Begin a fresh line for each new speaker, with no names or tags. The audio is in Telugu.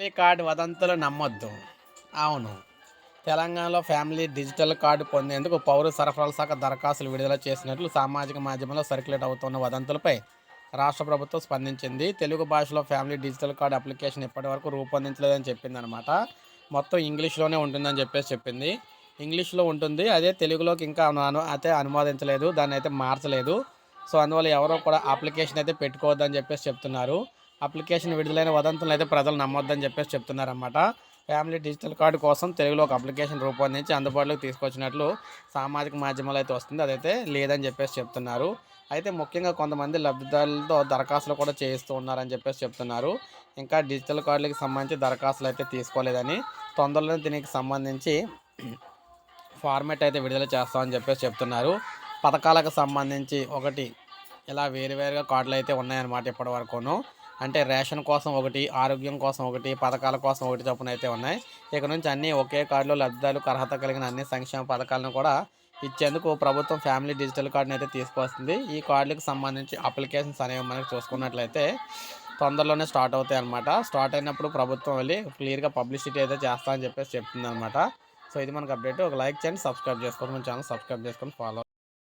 ఫ్యామిలీ కార్డు వదంతులు నమ్మొద్దు. అవును. తెలంగాణలో ఫ్యామిలీ డిజిటల్ కార్డు పొందేందుకు పౌర సరఫరాల శాఖ దరఖాస్తులు విడుదల చేసినట్లు సామాజిక మాధ్యమంలో సర్క్యులేట్ అవుతున్న వదంతులపై రాష్ట్ర ప్రభుత్వం స్పందించింది. తెలుగు భాషలో ఫ్యామిలీ డిజిటల్ కార్డు అప్లికేషన్ ఇప్పటివరకు రూపొందించలేదని చెప్పిందనమాట మొత్తం ఇంగ్లీష్లోనే ఉంటుందని చెప్పేసి చెప్పింది. ఇంగ్లీష్లో ఉంటుంది. అదే తెలుగులోకి ఇంకా అయితే అనువాదించలేదు. దాన్ని అయితే మార్చలేదు. సో అందువల్ల ఎవరో కూడా అప్లికేషన్ అయితే పెట్టుకోవద్దని చెప్పేసి చెప్తున్నారు. అప్లికేషన్ విడుదలైన వదంతులను అయితే ప్రజలు నమ్మొద్దని చెప్పేసి చెప్తున్నారన్నమాట. ఫ్యామిలీ డిజిటల్ కార్డు కోసం తెలుగులో ఒక అప్లికేషన్ రూపొందించి అందుబాటులోకి తీసుకొచ్చినట్లు సామాజిక మాధ్యమాలు అయితే వస్తుంది. అదైతే లేదని చెప్పేసి చెప్తున్నారు. అయితే ముఖ్యంగా కొంతమంది లబ్ధిదారులతో దరఖాస్తులు కూడా చేయిస్తూ ఉన్నారని చెప్పేసి చెప్తున్నారు. ఇంకా డిజిటల్ కార్డులకు సంబంధించి దరఖాస్తులు అయితే తీసుకోలేదని తొందరలోనే దీనికి సంబంధించి ఫార్మేట్ అయితే విడుదల చేస్తామని చెప్పేసి చెప్తున్నారు. పథకాలకు సంబంధించి ఒకటి ఇలా వేరువేరుగా కార్డులు అయితే ఉన్నాయన్నమాట ఇప్పటి వరకును. అంటే రేషన్ కోసం ఒకటి ఆరోగ్యం కోసం ఒకటి పథకాల కోసం ఒకటి చొప్పున అయితే ఉన్నాయి. ఇక నుంచి అన్నీ ఒకే కార్డులో లబ్ధిదారులకు అర్హత కలిగిన అన్ని సంక్షేమ పథకాలను కూడా ఇచ్చేందుకు ప్రభుత్వం ఫ్యామిలీ డిజిటల్ కార్డుని అయితే తీసుకొస్తుంది ఈ కార్డులకు సంబంధించి అప్లికేషన్స్ అనేవి మనకు చూసుకున్నట్లయితే తొందరలోనే స్టార్ట్ అవుతాయి అనమాట స్టార్ట్ అయినప్పుడు ప్రభుత్వం వెళ్ళి క్లియర్గా పబ్లిసిటీ అయితే చేస్తా అని చెప్పేసి చెప్తుంది అనమాట సో ఇది మనకు అప్డేట్. ఒక లైక్ చేయండి సబ్స్క్రైబ్ చేసుకోండి మన ఛానల్ సబ్స్క్రైబ్ చేసుకొని ఫాలో